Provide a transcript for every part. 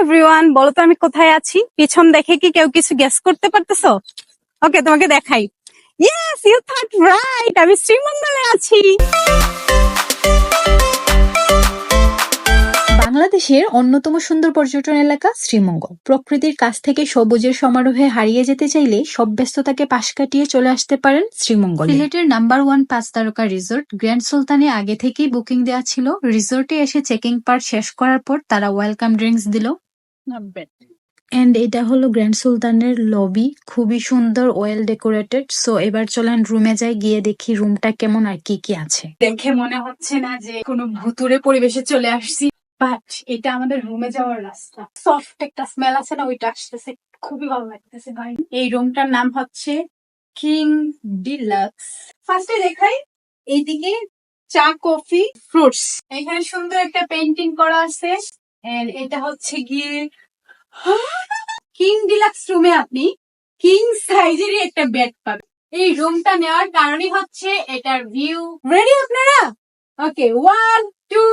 Everyone বলো তো আমি কোথায় আছি? পিছন দেখে কি কেউ কিছু গেস করতে পারতেছো? ওকে তোমাকে দেখাই। ইয়েস ইউ থট রাইট আমি শ্রীমঙ্গলে আছি। বাংলাদেশের অন্যতম সুন্দর পর্যটন এলাকা শ্রীমঙ্গল। প্রকৃতির কাছ থেকে সবুজের সমারোহে হারিয়ে যেতে চাইলে সব ব্যস্ততাকে পাশ কাটিয়ে চলে আসতে পারেন শ্রীমঙ্গল। সিলেটের নাম্বার ওয়ান পাঁচ তারকা রিসোর্ট গ্র্যান্ড সুলতানে আগে থেকেই বুকিং দেওয়া ছিল। রিসোর্টে এসে চেকিং পার্ট শেষ করার পর তারা ওয়েলকাম ড্রিঙ্কস দিল। এন্ড এটা হলো গ্র্যান্ড সুলতানের লবি। খুবই সুন্দর ওয়েল ডেকোরেটেড সো এবার চলেন রুমে যাই গিয়ে দেখি রুমটা কেমন আর কি কি আছে। দেখে মনে হচ্ছে না যে কোনো ভুতুরে পরিবেশে চলে আসছি। বাট এটা আমাদের রুমে যাওয়ার রাস্তা। সফট একটা স্মেল আছে না, ওইটা আসতেছে। খুবই ভালো লাগতেছে ভাই। এই রুমটার নাম হচ্ছে কিং ডিলাক্স ফার্স্টে দেখাই, এইদিকে চা, কফি ফ্রুটস এখানে সুন্দর একটা পেন্টিং করা আছে। এটা হচ্ছে গিয়ে কিং ডিলাক্স রুমে আপনি কিং সাইজেরই একটা বেড পাবেন। এই রুমটা নেওয়ার কারণই হচ্ছে এটার ভিউ রেডি আপনারা? ওকে ওয়ান টু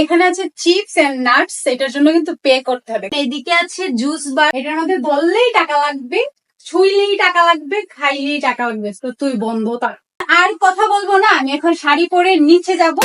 এখানে আছে চিপস এন্ড নাটস এটার জন্য কিন্তু পে করতে হবে। এদিকে আছে জুস বার এটার মধ্যে বললেই টাকা লাগবে, ছুইলেই টাকা লাগবে, খাইলেই টাকা লাগবে, তো তুই বন্ধ তার আর কথা বলব না, আমি এখন শাড়ি পরে নিচে যাব।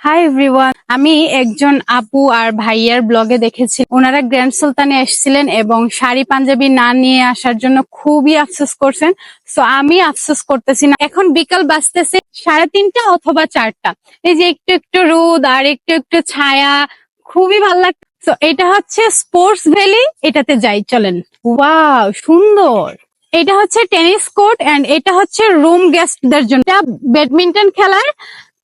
হাই এভরিওয়ান আমি একজন আপু আর ভাইয়ার ব্লগে দেখেছি। ওনারা গ্র্যান্ড সুলতানে এসেছিলেন এবং শাড়ি পাঞ্জাবি না নিয়ে আসার জন্য খুবই আফসোস করছেন। সো আমি আফসোস করতেছি না। এখন বিকাল বাজতেছে সাড়ে তিনটা অথবা চারটা। এই যে একটু একটু রোদ আর একটু একটু ছায়া, খুবই ভালো লাগছে। তো এটা হচ্ছে স্পোর্টস ভ্যালি এটাতে যাই, চলেন। ওয়াও সুন্দর। এটা হচ্ছে টেনিস কোর্ট এন্ড এটা হচ্ছে রুম গেস্টদের জন্য। ব্যাডমিন্টন খেলার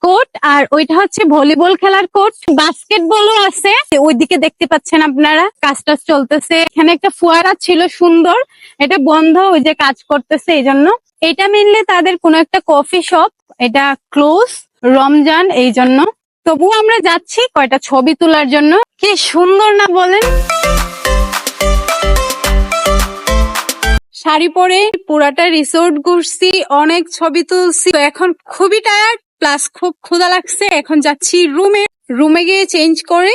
কোর্ট আর ওইটা হচ্ছে ভলিবল খেলার কোর্ট। বাস্কেটবলও আছে। ওইদিকে দেখতে পাচ্ছেন আপনারা কাজ টাজ চলতেছে। এখানে একটা ফুয়ারা ছিল সুন্দর, এটা বন্ধ, ওই যে কাজ করতেছে এই জন্য এটা মেনলি তাদের কোনো একটা কফি শপ, এটা ক্লোজ, রমজান এই জন্য তবুও আমরা যাচ্ছি কয়টা ছবি তোলার জন্য। কি সুন্দর না বলেন? শাড়ি পরে পুরাটা রিসোর্ট ঘুরছি, অনেক ছবি তুলছি। তো এখন খুবই টায়ার্ড প্লাস খুব ক্ষুধা লাগছে এখন যাচ্ছি রুমে রুমে গিয়ে চেঞ্জ করে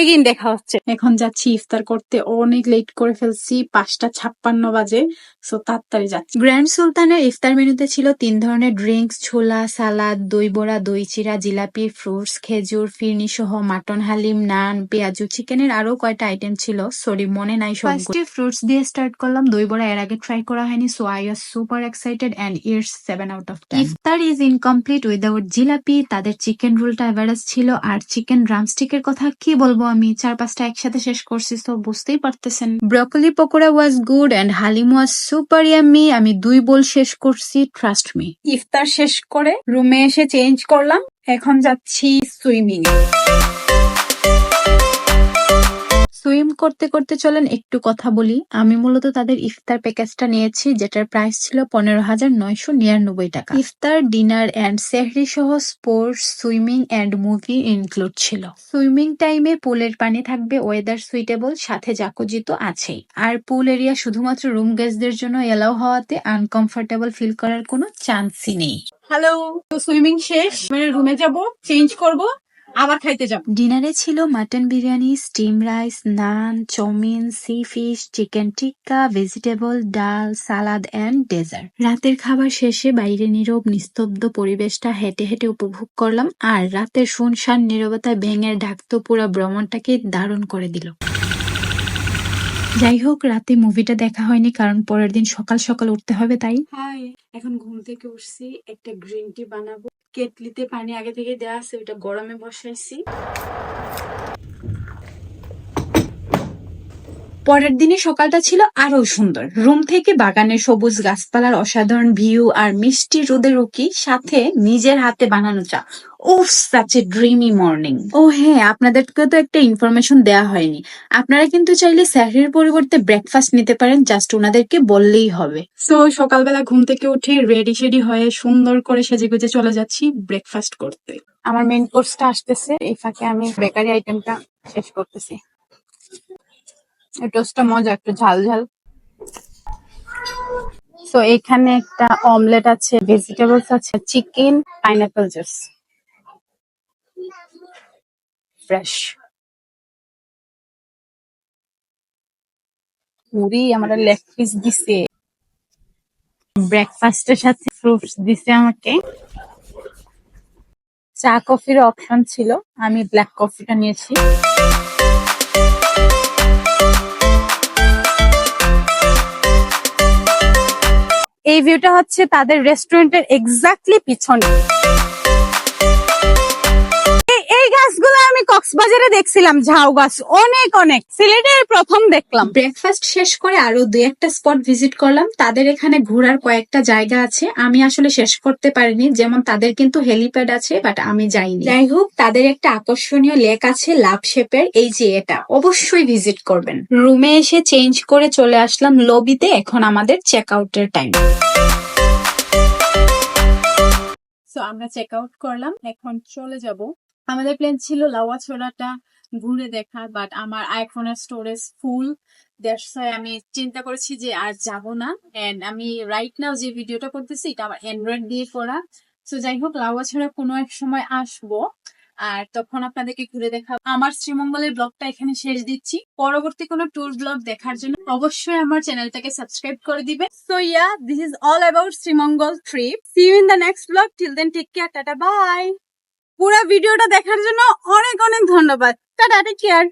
এগিন দেখা হচ্ছে। এখন যাচ্ছি ইফতার করতে। অনেক লেট করে ফেলছি পাঁচটা ছাপ্পান্ন বাজে সো তাড়াতাড়ি যাচ্ছি। গ্র্যান্ড সুলতানের ইফতার মেনুতে ছিল তিন ধরনের ড্রিঙ্কস ছোলা সালাদ দই বড়া দই চিরা জিলাপি ফ্রুটস খেজুর ফিরনি সহ মাটন হালিম নান পেঁয়াজু চিকেনের আরও কয়টা আইটেম ছিল? সরি মনে নাই সব ফ্রুটস দিয়ে স্টার্ট করলাম। দই বড়া এর আগে ট্রাই করা হয়নি so I was super excited and years seven out of ten iftar is incomplete without jalebi. তাদের চিকেন রোলটা এভারেজ ছিল। আর চিকেন ড্রামস্টিকের কথা কি বলব? আমি চার পাঁচটা একসাথে শেষ করছি তো বুঝতেই পারতেছেন। Broccoli pakora was good and haleem was super yummy আমি দুই বোল শেষ করছি ট্রাস্ট মি ইফতার শেষ করে রুমে এসে চেঞ্জ করলাম এখন যাচ্ছি সুইমিং সুইম করতে করতে চলেন, একটু কথা বলি। আমি মূলত তাদের ইফতার প্যাকেজটা নিয়েছি, যেটার প্রাইস ছিল পনেরো হাজার নয়শো নিরানব্বই টাকা। ইফতার ডিনার অ্যান্ড সেহরি সহ sports swimming and movie include ছিল। সুইমিং টাইমে পুলের পানি থাকবে ওয়েদার সুইটেবল সাথে জাকুজি তো আছেই। আর পুল এরিয়া শুধুমাত্র রুম গেস্টদের জন্য এলাও হওয়াতে আনকমফোর্টেবল ফিল করার কোনো চান্সই নেই। হ্যালো সুইমিং শেষ মানে রুমে যাব চেঞ্জ করব আবার খাইতে যাব। ডিনারে ছিল mutton biryani steam rice naan chowmein sea fish chicken tikka vegetable dal salad and dessert রাতের খাবার শেষে বাইরে নীরব নিস্তব্ধ পরিবেশটা হেঁটে হেঁটে উপভোগ করলাম আর রাতের শুনশান নীরবতা ভেঙে ঢাকতো পুরো ভ্রমণটাকে দারুণ করে দিল। যাই হোক রাতে মুভিটা দেখা হয়নি কারণ পরের দিন সকাল সকাল উঠতে হবে তাই। হাই এখন ঘুম থেকে উঠছি একটা গ্রিন টি বানাবো। কেটলিতে পানি আগে থেকে দেওয়া আছে ওইটা গরমে বসাইছি। পরের দিনে সকালটা ছিল আরও সুন্দর। রুম থেকে বাগানের সবুজ গাছপালার অসাধারণ ভিউ আর মিষ্টি রোদের উকি সাথে নিজের হাতে বানানো চা। এ ড্রিমি মর্নিং ও হ্যাঁ আপনাদেরকে তো একটা ইনফরমেশন দেওয়া হয়নি। আপনারা কিন্তু চাইলে স্যারের পরিবর্তে ব্রেকফাস্ট নিতে পারেন জাস্ট ওনাদেরকে বললেই হবে। সো সকালবেলা ঘুম থেকে উঠে রেডি সেডি হয়ে সুন্দর করে সেজে গুজে চলে যাচ্ছি ব্রেকফাস্ট করতে। আমার মেইন কোর্সটা আসতেছে। এই ফাঁকে আমি বেকারি আইটেমটা শেষ করতেছি। এই টোস্টটা মজা, একটু ঝাল ঝাল। তো এখানে একটা অমলেট আছে ভেজিটেবলস আছে chicken pineapple juice fresh puri আমার লেগ পিস দিছে। ব্রেকফাস্টের সাথে ফ্রুটস দিছে আমাকে। চা কফির অপশন ছিল, আমি ব্ল্যাক কফিটা নিয়েছি। এই ভিউটা হচ্ছে তাদের রেস্টুরেন্টের এক্স্যাক্টলি পিছনে। কক্সবাজারে দেখছিলাম ঝাউ গাছ, অনেক অনেক। সিলেটের প্রথম দেখলাম। ব্রেকফাস্ট শেষ করে আরও দু একটা স্পট ভিজিট করলাম। তাদের এখানে ঘোরার কয়েকটা জায়গা আছে। আমি আসলে শেষ করতে পারিনি, যেমন তাদের কিন্তু হেলিপ্যাড আছে বাট আমি যাইনি। যাই হোক, তাদের একটা আকর্ষণীয় লেক আছে, লাভ শেপের। এই যে এটা, অবশ্যই ভিজিট করবেন। রুমে এসে চেঞ্জ করে চলে আসলাম লবিতে এখন আমাদের চেক আউটের টাইম সো আমরা চেক আউট করলাম, এখন চলে যাব আমাদের প্ল্যান ছিল লাওয়া ছোড়াটা ঘুরে দেখা বাট আমার আইফোনের স্টোরেজ ফুল আমি চিন্তা করেছি যে আর যাব না এন্ড আমি রাইট নাও যে ভিডিওটা করতেছি, এটা আমার অ্যান্ড্রয়েড দিয়ে করা। সো যাই হোক লাওয়া ছাড়া কোনো এক সময় আসব, আর তখন আপনাদেরকে ঘুরে দেখা। আমার শ্রীমঙ্গলের ব্লগটা এখানে শেষ দিচ্ছি। পরবর্তী কোনো ট্যুর ব্লগ দেখার জন্য অবশ্যই আমার চ্যানেলটাকে সাবস্ক্রাইব করে দিবে so yeah this is all about Sreemangal trip see you in the next blog till then take care tata bye পুরো ভিডিওটা দেখার জন্য অনেক অনেক ধন্যবাদ। Tata take care